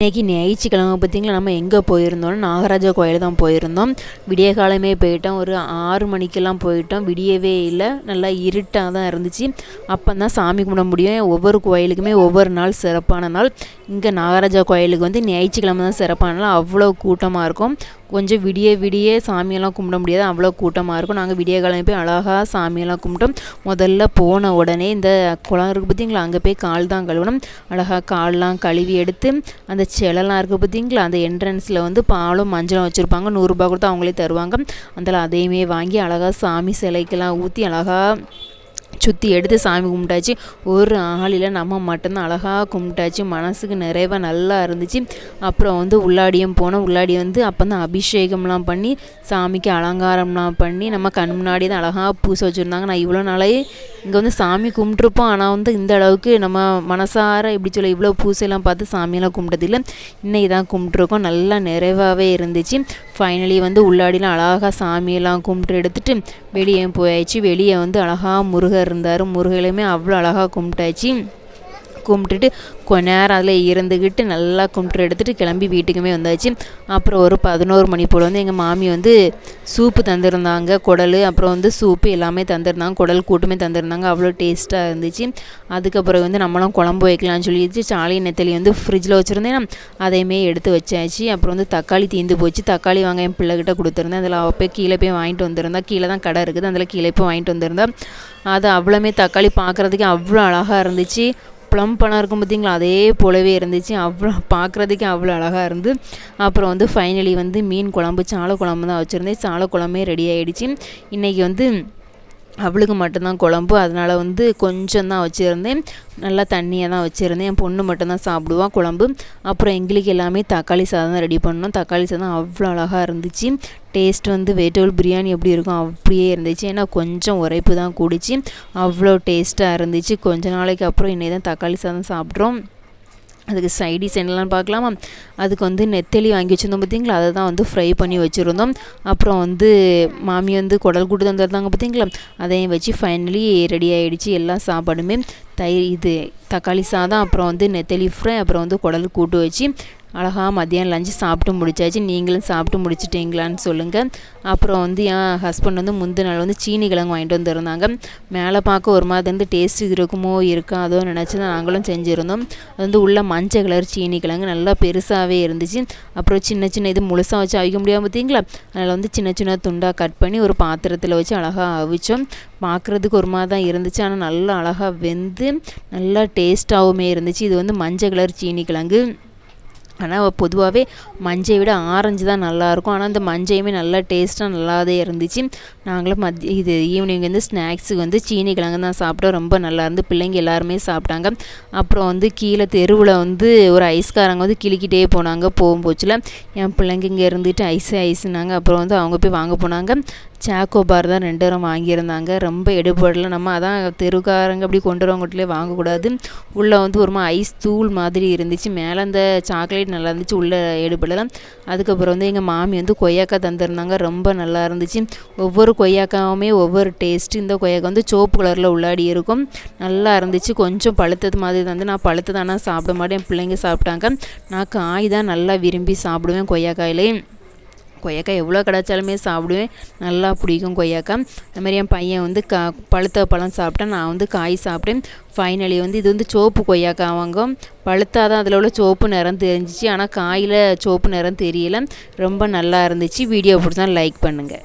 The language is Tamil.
இன்றைக்கி ஞாயிற்றுக்கிழமை பார்த்திங்களா? நம்ம எங்கே போயிருந்தோம்னா நாகராஜா கோயில் தான் போயிருந்தோம். விடிய காலமே போயிட்டோம். ஒரு ஆறு மணிக்கெல்லாம் போயிட்டோம். விடியவே இல்லை. நல்லா இருட்டாக தான் இருந்துச்சு. அப்போ தான் சாமி கும்பிட முடியும். ஒவ்வொரு கோயிலுக்குமே ஒவ்வொரு நாள் சிறப்பான நாள். இங்கே நாகராஜா கோயிலுக்கு வந்து ஞாயிற்றுக்கிழமை தான் சிறப்பான நாள். அவ்வளோ கூட்டமாக இருக்கும். கொஞ்சம் விடிய விடிய சாமியெல்லாம் கும்பிட முடியாது. அவ்வளோ கூட்டமாக இருக்கும். நாங்கள் விடிய கிளம்பி போய் அழகாக சாமியெல்லாம் கும்பிட்டோம். முதல்ல போன உடனே இந்த குளம் இருக்குது பார்த்திங்களா அங்கே போய் கால் தான் கழுவணும். அழகாக கால்லாம் கழுவி எடுத்து அந்த செலலாம் இருக்குது பார்த்திங்களா அந்த என்ட்ரன்ஸில் வந்து பாலும் மஞ்சளும் வச்சுருப்பாங்க. நூறுரூபா கொடுத்து அவங்களே தருவாங்க. அதில் அதையுமே வாங்கி அழகாக சாமி சிலைக்கெல்லாம் ஊற்றி அழகாக சுற்றி எடுத்து சாமி கும்பிட்டாச்சு. ஒரு ஆளில் நம்ம மட்டும்தான் அழகாக கும்பிட்டாச்சு. மனசுக்கு நிறைவாக நல்லா இருந்துச்சு. அப்புறம் வந்து உள்ளாடியும் போனோம். உள்ளாடி வந்து அப்போ தான் அபிஷேகம்லாம் பண்ணி சாமிக்கு அலங்காரம்லாம் பண்ணி நம்ம கண் முன்னாடி தான் அழகாக பூசை வச்சுருந்தாங்க நான் இவ்வளோ நாளே இங்கே வந்து சாமி கும்பிட்ருப்போம் ஆனால் வந்து இந்த அளவுக்கு நம்ம மனசார இப்படி சொல்ல இவ்வளோ பூசையெல்லாம் பார்த்து சாமியெல்லாம் கும்பிட்டதில்லை. இன்னைக்கு தான் கும்பிட்ருக்கோம் நல்லா நிறைவாகவே இருந்துச்சு. ஃபைனலி வந்து உள்ளாடிலாம் அழகாக சாமியெல்லாம் கும்பிட்டு எடுத்துகிட்டு வெளியே போயாச்சு. வெளியே வந்து அழகாக முருகர் இருந்தார். முருகலையுமே அவ்வளோ அழகாக கும்பிட்டாச்சு. கும்பிட்டுட்டு கொஞ்ச நேரம் அதில் இருந்துக்கிட்டு நல்லா கும்பிட்டு எடுத்துகிட்டு கிளம்பி வீட்டுக்குமே வந்தாச்சு. அப்புறம் ஒரு பதினோரு மணி போல் வந்து எங்கள் மாமி வந்து சூப்பு தந்துருந்தாங்க குடல் அப்புறம் வந்து சூப்பு எல்லாமே தந்துருந்தாங்க குடல் கூட்டுமே தந்துருந்தாங்க. அவ்வளோ டேஸ்ட்டாக இருந்துச்சு. அதுக்கப்புறம் வந்து நம்மளும் குழம்பு வைக்கலாம்னு சொல்லிடுச்சு சாலி நெத்தலி வந்து ஃப்ரிட்ஜில் வச்சுருந்தேன். அதையுமே எடுத்து வச்சாச்சு. அப்புறம் வந்து தக்காளி தீந்து போச்சு. தக்காளி வாங்க என் பிள்ளைகிட்ட கொடுத்துருந்தேன். அதில் அவள் போய் கீழே போய் வாங்கிட்டு வந்திருந்தா. கீழே தான் கடை இருக்குது. அதில் கீழே போய் வாங்கிட்டு வந்திருந்தா. அது அவ்வளோமே தக்காளி பார்க்குறதுக்கு அவ்வளோ அழகாக இருந்துச்சு. ப்ளம் பழம் இருக்கும் பார்த்திங்களா அதே போலவே இருந்துச்சு. அவ்வளோ பார்க்குறதுக்கே அவ்வளோ அழகாக இருந்து. அப்புறம் வந்து ஃபைனலி வந்து மீன் குழம்பு சாலை குழம்பு தான் வச்சுருந்தேன். சாலை குழம்பே ரெடி ஆகிடுச்சு இன்றைக்கி வந்து அவளுக்கு மட்டும்தான் குழம்பு. அதனால் வந்து கொஞ்சம் தான் வச்சுருந்தேன். நல்லா தண்ணியாக தான் வச்சுருந்தேன். என் பொண்ணு மட்டும்தான் சாப்பிடுவான் குழம்பு. அப்புறம் எங்களுக்கு எல்லாமே தக்காளி சாதம் ரெடி பண்ணோம் தக்காளி சாதம் அவ்வளோ அழகாக இருந்துச்சு. டேஸ்ட் வந்து வெஜிடபிள் பிரியாணி எப்படி இருக்கும் அப்படியே இருந்துச்சு. ஏன்னா கொஞ்சம் உரைப்பு தான் கூடிச்சு. அவ்வளோ டேஸ்ட்டாக இருந்துச்சு. கொஞ்ச நாளைக்கு அப்புறம் இன்னைக்கு தான் தக்காளி சாதம் சாப்பிட்றோம். அதுக்கு சைடிஸ் என்னெல்லாம் பார்க்கலாமா? அதுக்கு வந்து நெத்தலி வாங்கி வச்சுருந்தோம் பார்த்திங்களா அதை தான் வந்து ஃப்ரை பண்ணி வச்சுருந்தோம். அப்புறம் வந்து மாமி வந்து குடல் கூட்டு தந்துருந்தாங்க பார்த்திங்களா அதையும் வச்சு ஃபைனலி ரெடி ஆகிடுச்சு எல்லா சாப்பாடுமே. தயிர் இது தக்காளி சாதம் அப்புறம் வந்து நெத்தலி ஃப்ரை அப்புறம் வந்து குடல் கூட்டு வச்சு அழகாக மதியானம் லஞ்சு சாப்பிட்டு முடிச்சாச்சு. நீங்களும் சாப்பிட்டு முடிச்சிட்டிங்களான்னு சொல்லுங்கள் அப்புறம் வந்து என் ஹஸ்பண்ட் வந்து முந்தின நாள் வந்து சீனி கிழங்கு வாங்கிட்டு வந்துருந்தாங்க மேலே பார்க்க ஒரு மாதிரி வந்து டேஸ்ட் இருக்குமோ இருக்காதோ நினச்சி தான் நாங்களும் செஞ்சுருந்தோம். அது வந்து உள்ள மஞ்சள் கலர் சீனி கிழங்கு நல்லா பெருசாகவே இருந்துச்சு. அப்புறம் சின்ன சின்ன இது முழுசாக வச்சு அவிக்க முடியாமல் பார்த்தீங்களா அதில் வந்து சின்ன சின்ன துண்டாக கட் பண்ணி ஒரு பாத்திரத்தில் வச்சு அழகாக அவிச்சோம். பார்க்குறதுக்கு ஒரு மாதிரி தான் இருந்துச்சு. ஆனால் நல்லா அழகாக வெந்து நல்லா டேஸ்ட்டாகவுமே இருந்துச்சு. இது வந்து மஞ்சள் கலர் சீனி கிழங்கு. ஆனால் பொதுவாகவே மஞ்சை விட ஆரஞ்சு தான் நல்லாயிருக்கும். ஆனால் அந்த மஞ்சையுமே நல்லா டேஸ்ட்டாக நல்லாதே இருந்துச்சு. நாங்களும் மதிய இது ஈவினிங் வந்து ஸ்நாக்ஸுக்கு வந்து சீனி கிழங்கு தான் சாப்பிட்டோம். ரொம்ப நல்லா இருந்து பிள்ளைங்க எல்லாருமே சாப்பிட்டாங்க. அப்புறம் வந்து கீழே தெருவில் வந்து ஒரு ஐஸ்காரங்க வந்து கிளிக்கிட்டே போனாங்க. போகும்போச்சில் என் பிள்ளைங்க இங்கே இருந்துட்டு ஐஸ் ஐஸுனாங்க அப்புறம் வந்து அவங்க போய் வாங்க போனாங்க. சாக்கோபார் தான் ரெண்டு தரம் வாங்கியிருந்தாங்க. ரொம்ப எடுபடல. நம்ம அதான் தெருக்காரங்க அப்படி கொண்டு வரவங்கட்டிலே வாங்கக்கூடாது உள்ளே வந்து ஒரு ஐஸ் தூள் மாதிரி இருந்துச்சு. மேலே அந்த சாக்லேட் நல்லா இருந்துச்சு. உள்ளே எடுபடலாம் அதுக்கப்புறம் வந்து எங்கள் மாமி வந்து கொய்யாக்காய் தந்துருந்தாங்க. ரொம்ப நல்லா இருந்துச்சு. ஒவ்வொரு கொய்யாக்காவுமே ஒவ்வொரு டேஸ்ட்டு இந்த கொய்யாக்காய் வந்து சோப்பு கலரில் உள்ளாடி இருக்கும். நல்லா இருந்துச்சு. கொஞ்சம் பழுத்தது மாதிரி வந்து நான் பழுத்ததானா சாப்பிட மாட்டேன். என் பிள்ளைங்க சாப்பிட்டாங்க. நான் காய் தான் நல்லா விரும்பி சாப்பிடுவேன் கொய்யாக்காயிலே. கொய்யாக்காய் எவ்வளோ கிடச்சாலுமே சாப்பிடுவேன். நல்லா பிடிக்கும் கொய்யாக்காய். அந்த மாதிரி என் பையன் வந்து கா பழுத்த பழம் சாப்பிட்டேன் நான் வந்து காய் சாப்பிட்டேன். ஃபைனலி வந்து இது வந்து சோப்பு கொய்யாக்காய் வாங்கும் பழுத்தாக தான் அதில் உள்ள சோப்பு நிறம் தெரிஞ்சிச்சு. ஆனால் காயில் சோப்பு நிறம் தெரியல. ரொம்ப நல்லா இருந்துச்சு. வீடியோ பிடிச்சா லைக் பண்ணுங்கள்